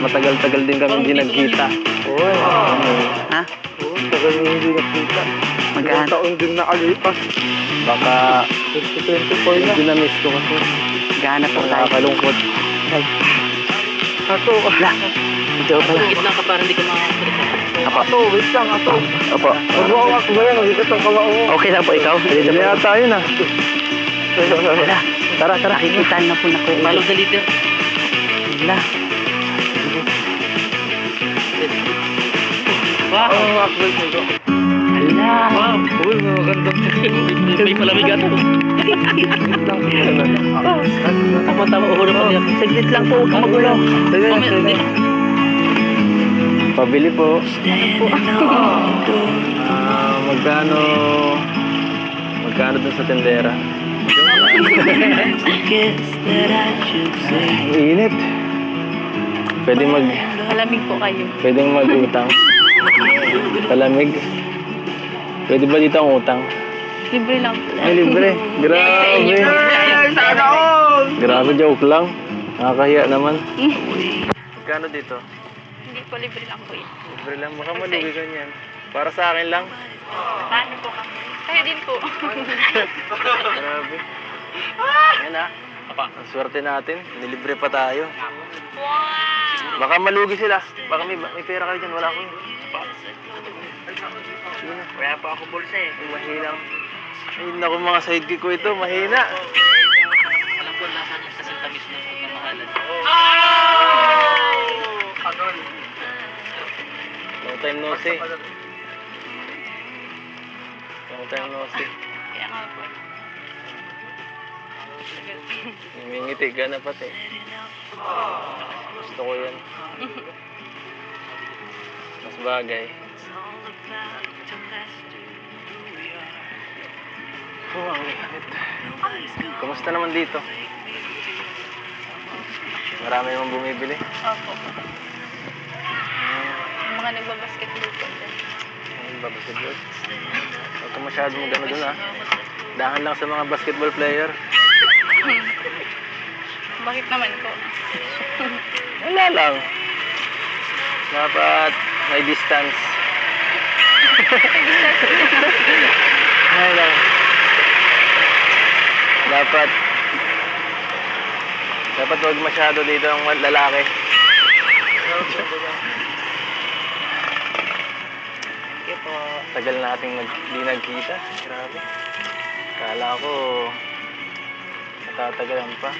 matagal-tagal din kami hindi nagkita. Oo, Ha? oo, tagal na hindi nakita. Magkano? Ilang taon din nakalipas. Baka 2024 na. hindi na-miss ko kasi. Gana po tayo. Nakakalungkot. Ato, Ito pala. Gitna ka para hindi ka makakalita. Apo. ato, wait lang, ato. Opo. Magwawak ba yan? Magigat ang kamao. Okay lang po ikaw. Dito Hindi po. yata yun ah. Wala. Tara, tara. Nakikita na po na Ilo. Follow the leader. Wala. Wow! Ang akbay nito. Wala. Wow! Uy, magandang May palamigan to. Tama-tama, uhuro pa niya. Saglit lang po. Huwag magulo. Pabili po. Ah, magkano... Magkano dun sa tendera? Init. Pwede mag... Malamig po kayo. Pwedeng mag-utang. Palamig. Pwede ba dito ang utang? Libre lang. Ay, libre. Grabe. Sana all! Grabe, joke lang. Nakakahiya naman. Magkano dito? Hindi po libre lang po yun. Libre lang. Baka malugi ka niyan. Para sa akin lang. Paano po kami? Kayo din po. Grabe. Yan ah. Apa. Ang swerte natin. Nilibre pa tayo. wow! Baka malugi sila. Baka may, may pera kayo dyan. Wala ko yun. Kaya pa ako bulsa eh. Ay, mahina. Ay, naku mga sidekick ko ito. Mahina. Alam ko nasa niya sa sintamis ng pagmamahalan. Long time no see. Long time no see. Kaya nga po. Ngingiti ka na pati. Gusto ko yan. Mas bagay. Oh, ang init. Kumusta naman dito? Marami naman bumibili. Opo. Yung mga nagbabasketball po. dyan. Ang basketball. Huwag ka masyadong gano'n dun ah. Dahan lang sa mga basketball player. Bakit naman po? Wala lang. Dapat may distance. Lang. Dapat dapat huwag masyado dito ang lalaki. Kaya po. Tagal nating nag, di nagkita. Grabe. Kala ko matatagalan pa.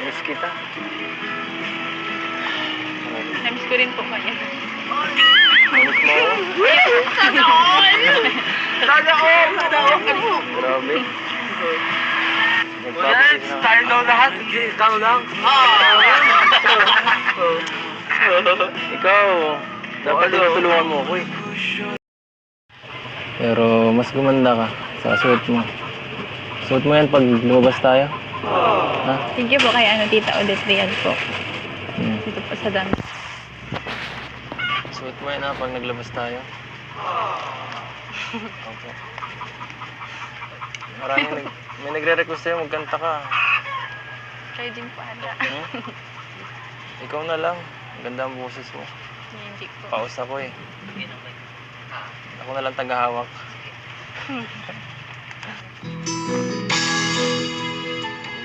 Miss kita. Namiss ko rin po kayo. Miss mo? Sana all! Sana all! Grabe. Yes, Nagpapalit na. tayo daw lahat. Hindi, ikaw lang. Ikaw, dapat tinutulungan mo ako eh. Pero mas gumanda ka sa suot mo. Suot mo yan pag lumabas tayo. Ha? You po kay ano, Tita Odette Real po. Hmm. Dito po sa dami. Yan ha pag naglabas tayo. Opo. Maraming nag, may nagre-request sa'yo, magkanta ka. Kayo din po handa. Hmm? Ikaw na lang. Ang Ganda ang boses mo. Hindi po. Paus ako eh. Ako na lang tagahawak.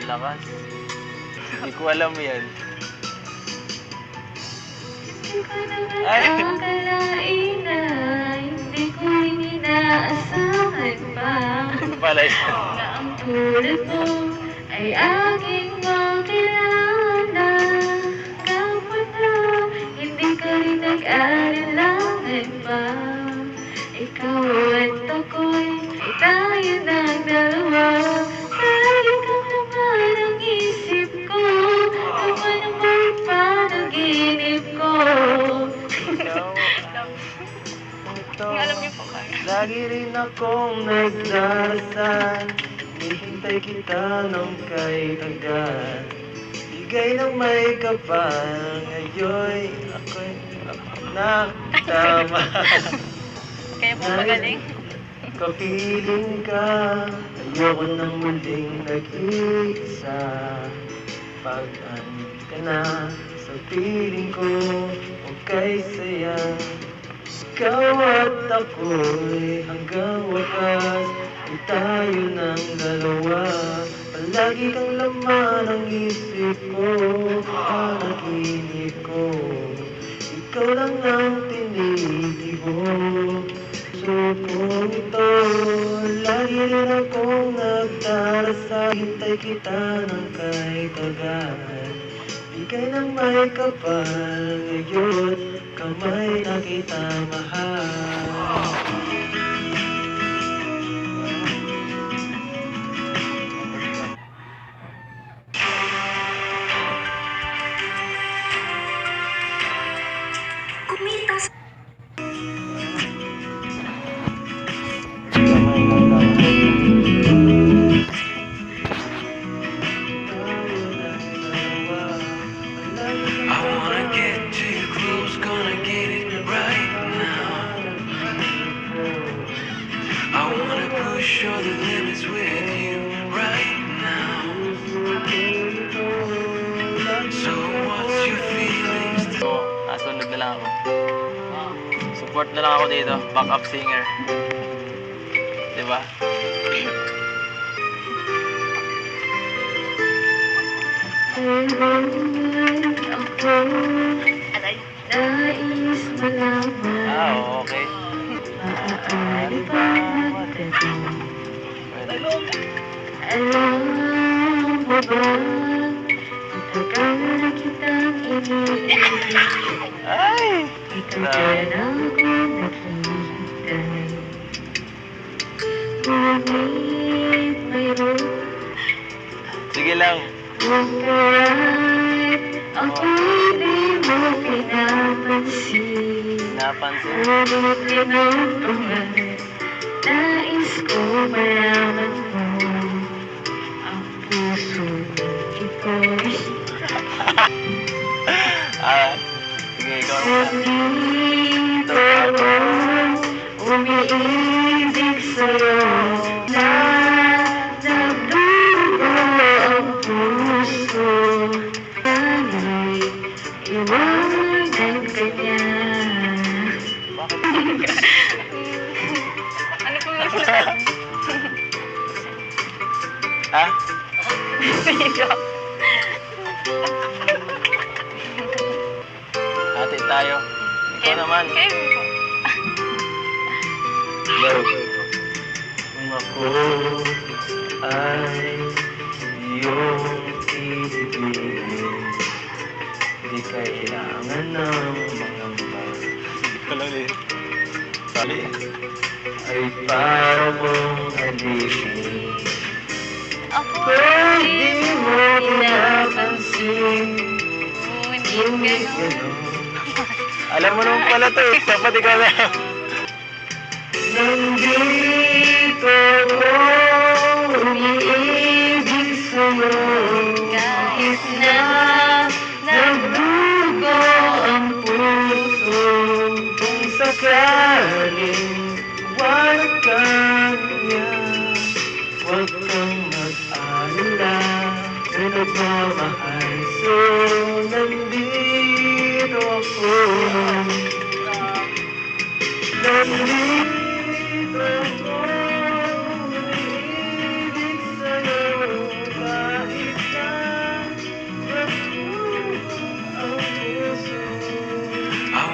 Lakas. Hindi ko alam yan. Yun. Na ang tulad mo ay aking Lagi rin akong nagdarasal Hinihintay kita nung kay tagal Bigay ng may kapal Ngayon ako'y nakatama. Kaya po magaling. Kapiling ka Ayoko nang muling nag-iisa. Pag ka na sa piling ko Okay saya Ikaw at ako'y hanggang wakas Di tayo ng dalawa. Palagi kang laman ng isip ko Panaginip ko. Ikaw lang ang tinitibok. So kung ito Lagi rin akong nagdarasal. Hintay kita ng kay tagal Bigay ng may kapal Ngayon kamay na kita mahal Support na lang ako dito, backup singer. Di ba? Ah, okay. Alam mo ba Matagal na kitang iniibig Ay! Itagal ako kahit Ako'y di mo pinapansin Napansin. Ngunit tinutulungan Nais ko malaman mo Ang puso ito'y Ah, sige, ikaw na. Nandito ako Umiibig sa'yo Na Ha? Hati tayo. Ikaw naman. Kayo po. Kung ako ay iyong ibigin Di kailangan ng mga Walang li. Sali. ay para mong alipin Ako Pwede mo pinapansin Ngunit gano'n Alam mo naman pala to eh. Dapat ikaw na. Nandito I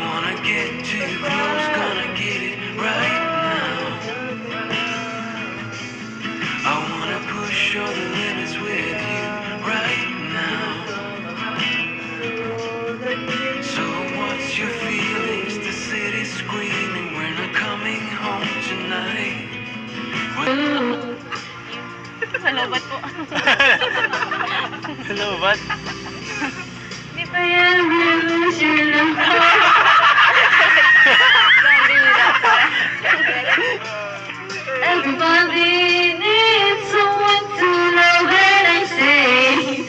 wanna get too close, Sa lobat po. Hello, ba't? Di Bira po. Everybody needs someone to love and I say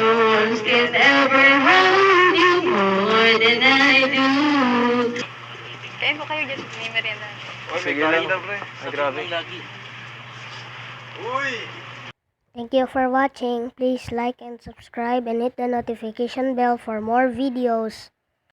No one can ever hold you more than I do Kain po kayo dyan. May merienda. Sige lang. Ay, grabe. lagi. Thank you for watching. Please like and subscribe and hit the notification bell for more videos.